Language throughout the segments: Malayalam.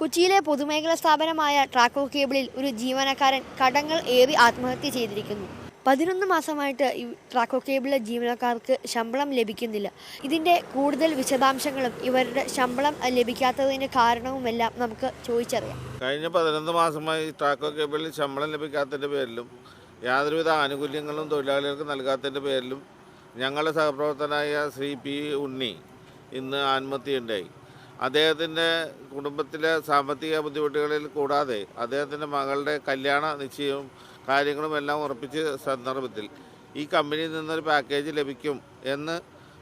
കൊച്ചിയിലെ പൊതുമേഖലാ സ്ഥാപനമായ ട്രാക്കോ കേബിളിൽ ഒരു ജീവനക്കാരൻ കടങ്ങൾ ഏറി ആത്മഹത്യ ചെയ്തിരിക്കുന്നു. പതിനൊന്ന് മാസമായിട്ട് ഈ ട്രാക്കോ കേബിളിലെ ജീവനക്കാർക്ക് ശമ്പളം ലഭിക്കുന്നില്ല. ഇതിന്റെ കൂടുതൽ വിശദാംശങ്ങളും ഇവരുടെ ശമ്പളം ലഭിക്കാത്തതിന് കാരണവുമെല്ലാം നമുക്ക് ചോദിച്ചറിയാം. കഴിഞ്ഞ പതിനൊന്ന് മാസമായി ട്രാക്കോ കേബിളിൽ ശമ്പളം ലഭിക്കാത്തതിന്റെ പേരിലും യാതൊരുവിധ ആനുകൂല്യങ്ങളും തൊഴിലാളികൾക്ക് നൽകാത്തതിന്റെ പേരിലും ഞങ്ങളുടെ സഹപ്രവർത്തനായ ശ്രീ പി ഉണ്ണി ഇന്ന് ആത്മഹത്യയുണ്ടായി. അദ്ദേഹത്തിന്റെ കുടുംബത്തിലെ സാമ്പത്തിക ബുദ്ധിമുട്ടുകളിൽ കൂടാതെ അദ്ദേഹത്തിന്റെ മകളുടെ കല്യാണ നിശ്ചയവും കാര്യങ്ങളും എല്ലാം ഉറപ്പിച്ച സന്ദർഭത്തിൽ ഈ കമ്പനിയിൽ നിന്നൊരു പാക്കേജ് ലഭിക്കും എന്ന്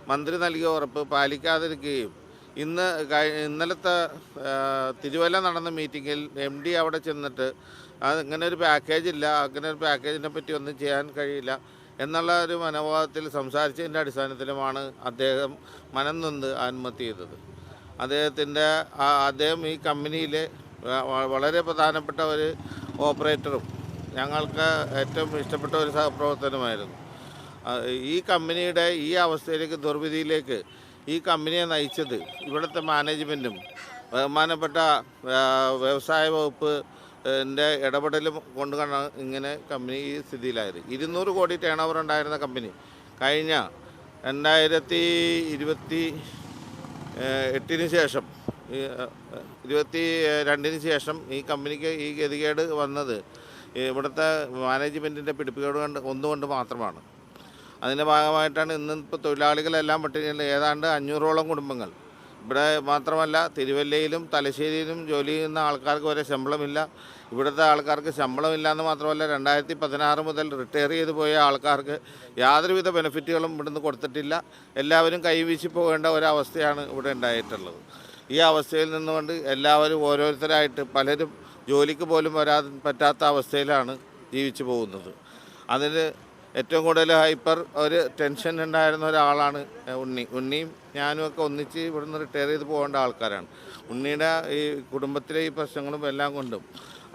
മന്ത്രി നൽകിയ ഉറപ്പ് പാലിക്കാതിരിക്കുകയും ഇന്ന് ഇന്നലത്തെ തിരുവല്ല നടന്ന മീറ്റിങ്ങിൽ എം ഡി അവിടെ ചെന്നിട്ട് അങ്ങനെ ഒരു പാക്കേജ് ഇല്ല അങ്ങനെ ഒരു പാക്കേജിനെ പറ്റി ഒന്നും ചെയ്യാൻ കഴിയില്ല എന്നുള്ള ഒരു മനോഭാവത്തിൽ സംസാരിച്ചതിന്റെ അടിസ്ഥാനത്തിലുമാണ് അദ്ദേഹം മനം നിന്ന് ആത്മഹത്യ ചെയ്തത്. അദ്ദേഹത്തിന്റെ അദ്ദേഹം ഈ വ- വളരെ പ്രധാനപ്പെട്ട ഒരു ഓപ്പറേറ്ററും ഞങ്ങൾക്ക് ഏറ്റവും ഇഷ്ടപ്പെട്ട ഒരു സഹപ്രവർത്തനമായിരുന്നു ഈ കമ്പനിയുടെ ഈ അവസ്ഥയിലേക്ക് ദുർവിധിയിലേക്ക് ഈ കമ്പനിയെ നയിച്ചത് ഇവിടുത്തെ മാനേജ്മെന്റും ബഹുമാനപ്പെട്ട വ്യവസായ വകുപ്പ് എന്റെ ഇടപെടലും കൊണ്ടാണ് ഇങ്ങനെ കമ്പനി ഈ സ്ഥിതിയിലായത്. ഇരുന്നൂറ് കോടി ടേൺ ഓവർ ഉണ്ടായിരുന്ന കമ്പനി കഴിഞ്ഞ രണ്ടായിരത്തി ഇരുപത്തി എട്ടിന് ശേഷം ഇരുപത്തി രണ്ടിന് ശേഷം ഈ കമ്പനിക്ക് ഈ ഗതികേട് വന്നത് ഇവിടുത്തെ മാനേജ്മെന്റിന്റെ പിടിപ്പുകേട് കൊണ്ട് ഒന്നുകൊണ്ട് മാത്രമാണ്. അതിന്റെ ഭാഗമായിട്ടാണ് ഇന്ന് ഇപ്പോൾ തൊഴിലാളികളെല്ലാം പട്ടികയിൽ ഏതാണ്ട് അഞ്ഞൂറോളം കുടുംബങ്ങൾ. ഇവിടെ മാത്രമല്ല തിരുവല്ലയിലും തലശ്ശേരിയിലും ജോലി ചെയ്യുന്ന ആൾക്കാർക്ക് വരെ ശമ്പളമില്ല. ഇവിടുത്തെ ആൾക്കാർക്ക് ശമ്പളമില്ല എന്ന് മാത്രമല്ല രണ്ടായിരത്തി പതിനാറ് മുതൽ റിട്ടയർ ചെയ്ത് പോയ ആൾക്കാർക്ക് യാതൊരുവിധ ബെനിഫിറ്റുകളും ഇവിടുന്ന് കൊടുത്തിട്ടില്ല. എല്ലാവരും കൈവീശി പോകേണ്ട ഒരവസ്ഥയാണ് ഇവിടെ ഉണ്ടായിട്ടുള്ളത്. ഈ അവസ്ഥയിൽ നിന്നുകൊണ്ട് എല്ലാവരും ഓരോരുത്തരായിട്ട് പലരും ജോലിക്ക് പോലും വരാൻ പറ്റാത്ത അവസ്ഥയിലാണ് ജീവിച്ചു പോകുന്നത്. അതിന് ഏറ്റവും കൂടുതൽ ഹൈപ്പർ ഒരു ടെൻഷൻ ഉണ്ടായിരുന്ന ഒരാളാണ് ഉണ്ണി. ഉണ്ണിയും ഞാനും ഒക്കെ ഒന്നിച്ച് ഇവിടുന്ന് റിട്ടയർ ചെയ്ത് പോകേണ്ട ആൾക്കാരാണ്. ഉണ്ണിയുടെ ഈ കുടുംബത്തിലെ ഈ പ്രശ്നങ്ങളും എല്ലാം കൊണ്ടും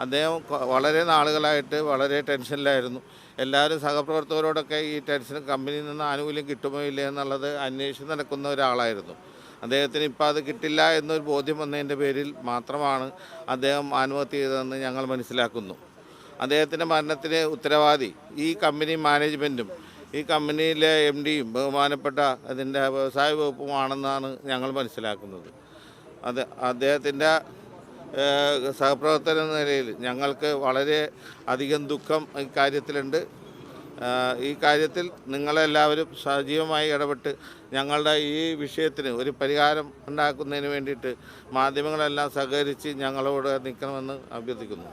അദ്ദേഹം വളരെ നാളുകളായിട്ട് വളരെ ടെൻഷനിലായിരുന്നു. എല്ലാവരും സഹപ്രവർത്തകരോടൊക്കെ ഈ ടെൻഷൻ കമ്പനിയിൽ നിന്ന് ആനുകൂല്യം കിട്ടുമോ ഇല്ലേ എന്നുള്ളത് അന്വേഷിച്ച് നടക്കുന്ന ഒരാളായിരുന്നു. അദ്ദേഹത്തിന് ഇപ്പോൾ അത് കിട്ടില്ല എന്നൊരു ബോധ്യം വന്നതിന്റെ പേരിൽ മാത്രമാണ് അദ്ദേഹം ആത്മഹത്യ ചെയ്തതെന്ന് ഞങ്ങൾ മനസ്സിലാക്കുന്നു. അദ്ദേഹത്തിന്റെ മരണത്തിന് ഉത്തരവാദി. ഈ കമ്പനി മാനേജ്മെന്റും ഈ കമ്പനിയിലെ എം ഡിയും ബഹുമാനപ്പെട്ട അതിന്റെ വ്യവസായ വകുപ്പുമാണെന്നാണ് ഞങ്ങൾ മനസ്സിലാക്കുന്നത്. അത് അദ്ദേഹത്തിന്റെ സഹപ്രവർത്തന നിലയിൽ ഞങ്ങൾക്ക് വളരെ അധികം ദുഃഖം ഈ കാര്യത്തിലുണ്ട്. ഈ കാര്യത്തിൽ നിങ്ങളെല്ലാവരും സജീവമായി ഇടപെട്ട് ഞങ്ങളുടെ ഈ വിഷയത്തിന് ഒരു പരിഹാരം ഉണ്ടാക്കുന്നതിന് വേണ്ടിയിട്ട് മാധ്യമങ്ങളെല്ലാം സഹകരിച്ച് ഞങ്ങളോട് നിൽക്കണമെന്ന് അഭ്യർത്ഥിക്കുന്നു.